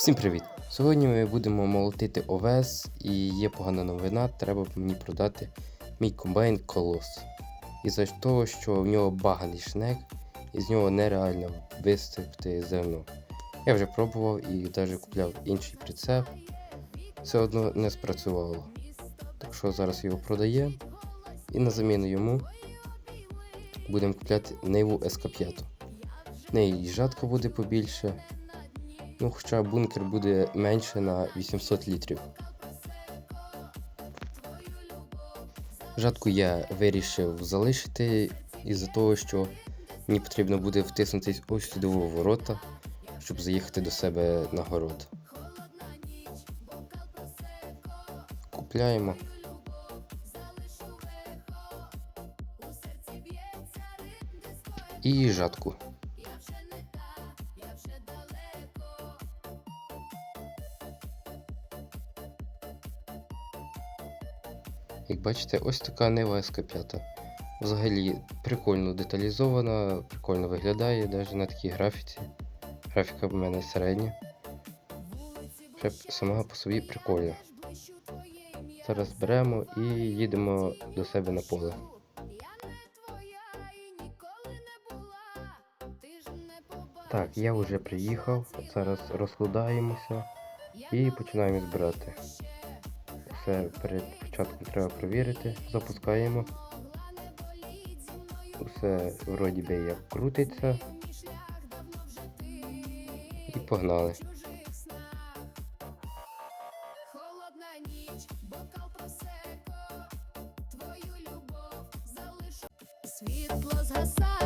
Всім привіт! Сьогодні ми будемо молотити овес і є погана новина, треба мені продати мій комбайн колос. І за того, що в нього баганий шнек, і з нього нереально висипати зерно. Я вже пробував і навіть купляв інший прицеп, все одно не спрацювало. Так що зараз його продаємо і на заміну йому будемо купляти Ниву СК5. В неї жатка буде побільше. Ну, хоча бункер буде менше на 800 літрів. Жатку я вирішив залишити із-за того, що мені потрібно буде втиснутись ось сюди у ворота, щоб заїхати до себе на город. Купляємо. І жатку. Бачите, ось така Нива СК5. Взагалі прикольно деталізована, прикольно виглядає навіть на такій графіці. Графіка в мене середня. Ще сама по собі прикольна. Зараз беремо і їдемо до себе на поле. Так, я вже приїхав, зараз розкладаємося і починаємо збирати. Все перед початком треба перевірити. Запускаємо. Все вроді би як крутиться. І погнали. Світло згасає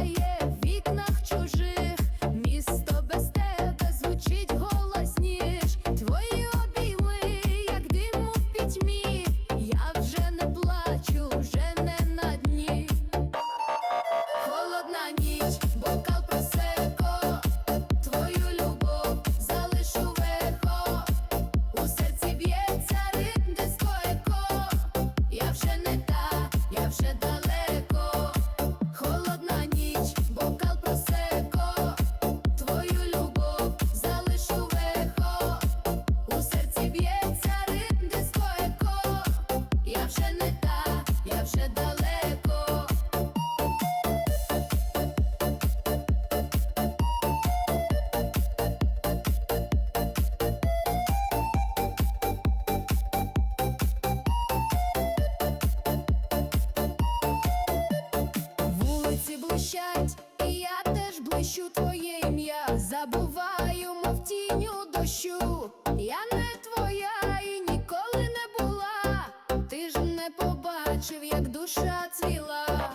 не побачив, як душа цвіла.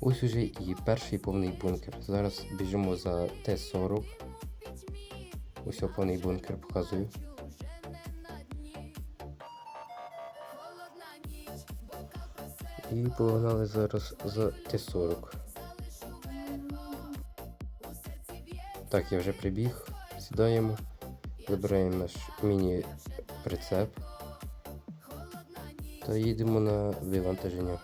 Ось уже і перший повний бункер. Зараз біжимо за Т-40. Ось повний бункер показую. І погнали зараз за Т-40. Так, я вже прибіг. Сідаємо, забираємо наш міні-прицеп їдемо на вивантаження.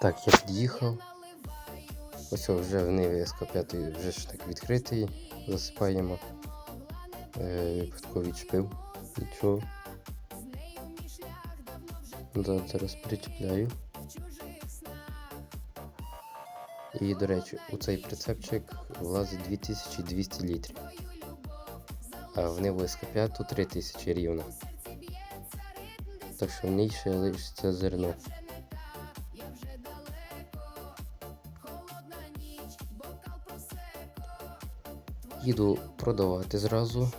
Так, я під'їхав. Ось вже в Ниві СК5 вже ж так відкритий. Засипаємо. Е, випадково відчепив. Нічого. Да, зараз причепляю. І, до речі, у цей прицепчик влазить 2200 літрів. А в Ниву СК5 3000 рівно. Так що в ній ще лишиться зерно. Їду продавати зразу.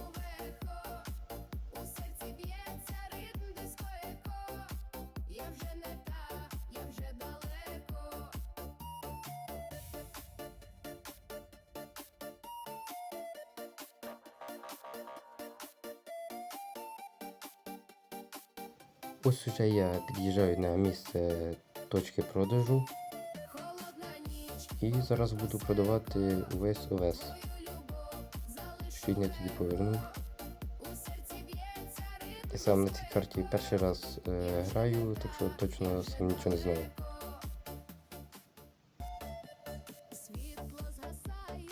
Ось уже я під'їжджаю на місце точки продажу і зараз буду продавати увесь овес. Щодня тоді повернув. Я сам на цій карті перший раз е, граю, так що точно сам нічого не знаю. світло згасає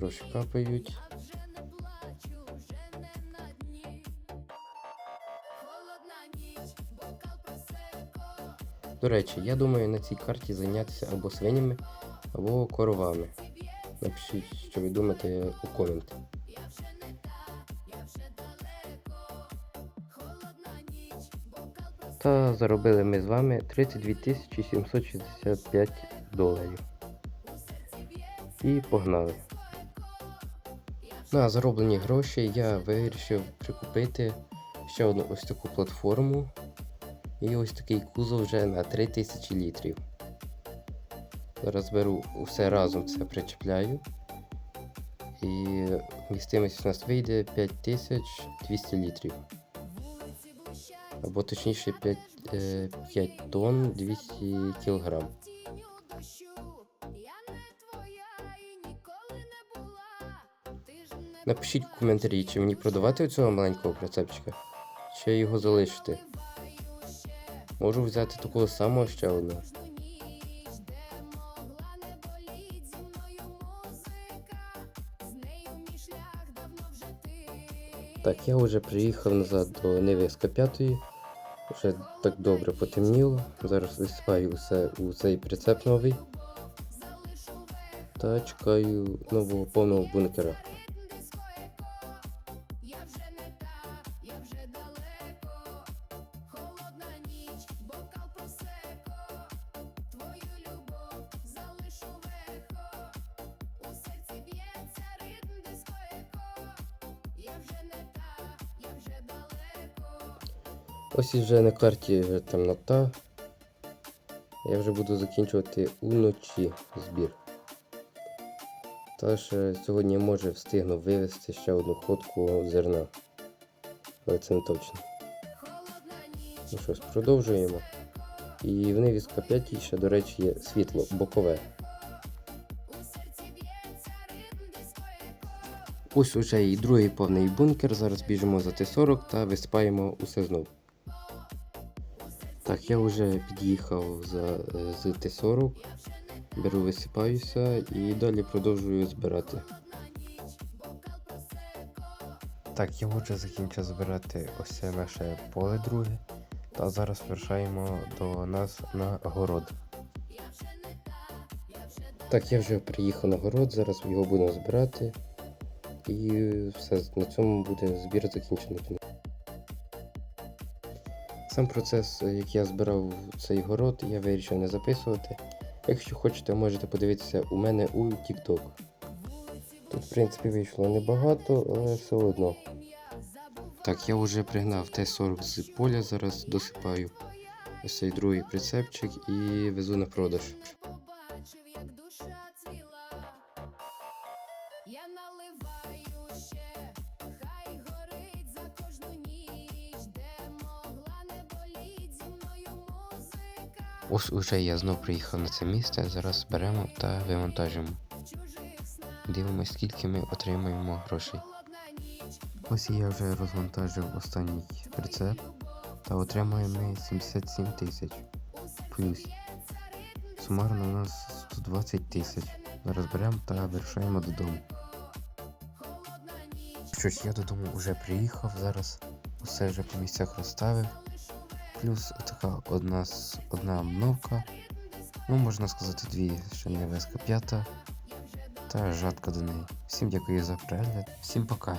бокал просеко, До речі, я думаю на цій карті зайнятися або свинями, або коровами. Напишіть, що ви думаєте у просеко. Та заробили ми з вами 32 765 доларів. І погнали. На зароблені гроші я вирішив прикупити ще одну ось таку платформу і ось такий кузов вже на 3000 літрів. Зараз беру все разом це причепляю. І вмістимість у нас вийде 5200 літрів. Або точніше 5, е, 5 тонн 200 кілограм. Напишіть в коментарі, чи мені продавати цього маленького прицепчика, чи його залишити. Можу взяти такого самого ще одного. Так, я вже приїхав назад до Ниви С5. Вже так добре потемніло. Зараз висипаю усе у цей прицеп новий та чекаю нового повного бункера. Ось і вже на карті вже темнота. Я вже буду закінчувати уночі збір. Та ще сьогодні може встигну вивезти ще одну ходку зерна. Але це не точно. Ну що продовжуємо. І в Невіска 5 ще, до речі, є світло бокове. Ось уже і другий повний бункер. Зараз біжимо за Т-40 та висипаємо усе знов. Так, я вже під'їхав за, е, з Т-40. Беру, висипаюся і далі продовжую збирати. Так, я вже закінчив збирати ось це наше поле друге. Та зараз вирушаємо до нас на город. Так, я вже приїхав на город, зараз його будемо збирати. І все, на цьому буде збір закінчений. Сам процес, е, як я збирав цей город, я вирішив не записувати. Якщо хочете, можете подивитися у мене у TikTok. Тут, в принципі, вийшло небагато, але все одно. Так, я вже пригнав Т-40 з поля, зараз досипаю ось цей другий прицепчик і везу на продаж. Ось уже я знов приїхав на це місце, зараз беремо та вивантажимо. Дивимось, скільки ми отримаємо грошей. Ось я вже розвантажив останній прицеп та отримаємо ми 77 тисяч. Плюс. Сумарно у нас 120 тисяч. Зараз беремо та вирушаємо додому. холодна ніч, Що ж, я додому вже приїхав, зараз усе вже по місцях розставив. Плюс така одна, одна обновка. Ну, можна сказати, дві, що не веска п'ята. Та жатка до неї. Всім дякую за перегляд. Всім пока.